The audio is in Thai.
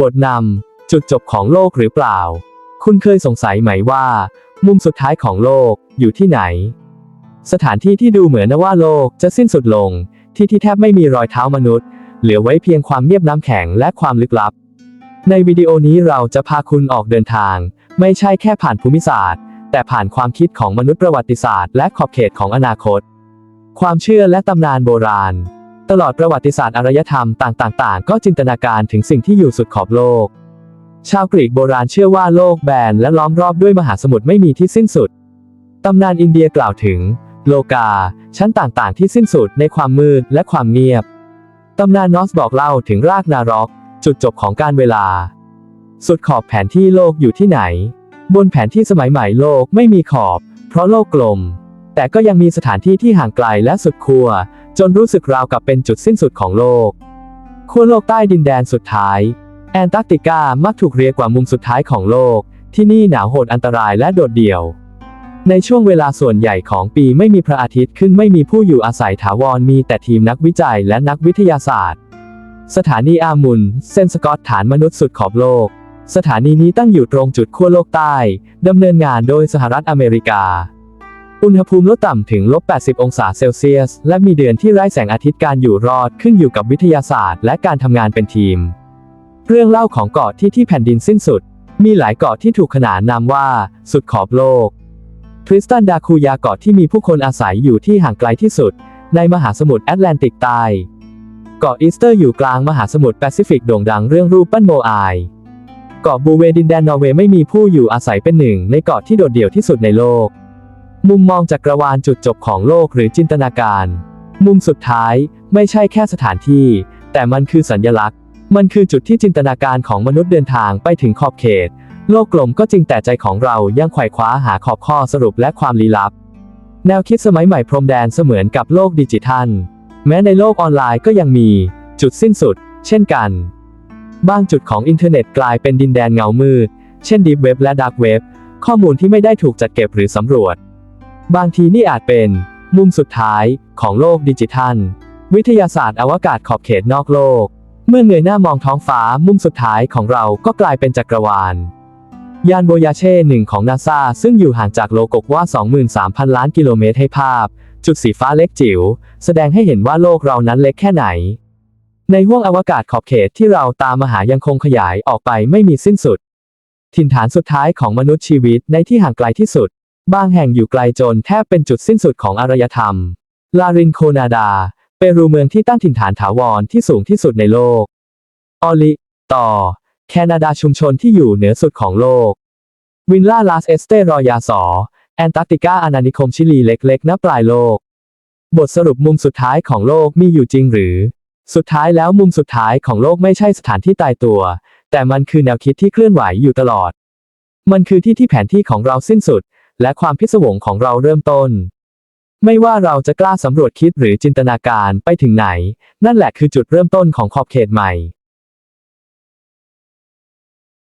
บทนำจุดจบของโลกหรือเปล่า คุณเคยสงสัยไหมว่า มุมสุดท้ายของโลกอยู่ที่ไหน สถานที่ที่ดูเหมือนว่าโลกจะสิ้นสุดลง ที่ที่แทบไม่มีรอยเท้ามนุษย์ เหลือไว้เพียงความเงียบน้ำแข็งและความลึกลับ ในวิดีโอนี้เราจะพาคุณออกเดินทาง ไม่ใช่แค่ผ่านภูมิศาสตร์ แต่ผ่านความคิดของมนุษย์ประวัติศาสตร์และขอบเขตของอนาคต ความเชื่อและตำนานโบราณ ตลอดประวัติศาสตร์อารยธรรมต่างๆก็จินตนาการถึงสิ่งที่อยู่สุดขอบโลก ชาวกรีกโบราณเชื่อว่าโลกแบนและล้อมรอบด้วยมหาสมุทรไม่มีที่สิ้นสุด ตำนานอินเดียกล่าวถึง โลกา ชั้นต่างๆ ที่สิ้นสุดในความมืดและความเงียบ ตำนานนอสบอกเล่าถึงรากนารก จุดจบของการเวลา สุดขอบแผนที่โลกอยู่ที่ไหน บนแผนที่สมัยใหม่โลกไม่มีขอบ เพราะโลกกลม แต่ก็ยังมีสถานที่ที่ห่างไกลและสุดขั้ว จนรู้สึกราวกับเป็นจุดสิ้นสุดของโลกขั้วโลกใต้ดินแดนสุดท้าย แอนตาร์กติกามักถูกเรียกว่ามุมสุดท้ายของโลก ที่นี่หนาวโหดอันตรายและโดดเดี่ยว ในช่วงเวลาส่วนใหญ่ของปีไม่มีพระอาทิตย์ขึ้นไม่มีผู้อยู่อาศัยถาวรมีแต่ทีมนักวิจัยและนักวิทยาศาสตร์ สถานีอามุนเซนสกอตฐานมนุษย์สุดขอบโลก สถานีนี้ตั้งอยู่ตรงจุดขั้วโลกใต้ดำเนินงานโดยสหรัฐอเมริกา อุณหภูมิลดต่ำถึงลบ 80 องศาเซลเซียส และมีเดือนที่ไร้แสงอาทิตย์การอยู่รอดขึ้นอยู่กับวิทยาศาสตร์ และการทำงานเป็นทีม เรื่องเล่าของเกาะที่ที่แผ่นดินสิ้นสุด มีหลายเกาะที่ถูกขนานนามว่า สุดขอบโลก ทริสตันดาคูยาเกาะที่มีผู้คนอาศัยอยู่ที่ห่างไกลที่สุด ในมหาสมุทรแอตแลนติกใต้เกาะอีสเตอร์อยู่กลางมหาสมุทรแปซิฟิกโด่งดังเรื่องรูปปั้นโมอายเกาะบูเวดินแดนนอร์เวย์ไม่มีผู้อยู่อาศัยเป็นหนึ่งในเกาะที่โดดเดี่ยวที่สุดในโลก มุมมองจักรวาลจุดจบของโลกหรือจินตนาการ มุมสุดท้ายไม่ใช่แค่สถานที่ แต่มันคือสัญลักษณ์ มันคือจุดที่จินตนาการของมนุษย์เดินทางไปถึงขอบเขต โลกกลมก็จริงแต่ใจของเรายังไขว่คว้าหาขอบข้อสรุปและความลี้ลับ แนวคิดสมัยใหม่พรมแดนเสมือนกับโลกดิจิทัล แม้ในโลกออนไลน์ก็ยังมี จุดสิ้นสุด เช่นกัน บางจุดของอินเทอร์เน็ตกลายเป็นดินแดนเงามืด เช่นดีฟเว็บและดาร์กเว็บข้อมูลที่ไม่ได้ถูกจัดเก็บหรือสำรวจ บางทีนี่อาจเป็นมุมสุดท้ายของโลกดิจิทัล วิทยาศาสตร์อวกาศขอบเขตนอกโลก เมื่อเงยหน้ามองท้องฟ้ามุมสุดท้ายของเราก็กลายเป็นจักรวาล ยานโบยาเช่หนึ่งของนาซาซึ่งอยู่ห่างจากโลกกว่า 23,000 ล้านกิโลเมตรให้ภาพ จุดสีฟ้าเล็กจิ๋ว แสดงให้เห็นว่าโลกเรานั้นเล็กแค่ไหน ในห้วงอวกาศขอบเขตที่เราตามมาหายังคงขยายออกไปไม่มีสิ้นสุด ถิ่นฐานสุดท้ายของมนุษย์ชีวิตในที่ห่างไกลที่สุด บางแห่งอยู่ไกลจนแทบเป็นจุดสิ้นสุดของอารยธรรม ลารินโคนาดา เปรูเมืองที่ตั้งถิ่นฐานถาวรที่สูงที่สุดในโลก ออลิ ต่อ แคนาดาชุมชนที่อยู่เหนือสุดของโลก วินล่าลาสเอสเตรอยาสอ แอนตาร์กติกาอาณานิคมชิลีเล็กๆณปลายโลก บทสรุปมุมสุดท้ายของโลกมีอยู่จริงหรือ สุดท้ายแล้วมุมสุดท้ายของโลกไม่ใช่สถานที่ตายตัว แต่มันคือแนวคิดที่เคลื่อนไหวอยู่ตลอด มันคือที่ที่แผนที่ของเราสิ้นสุด และความพิศวงของเราเริ่มต้น ไม่ว่าเราจะกล้าสำรวจคิดหรือจินตนาการไปถึงไหน นั่นแหละคือจุดเริ่มต้นของขอบเขตใหม่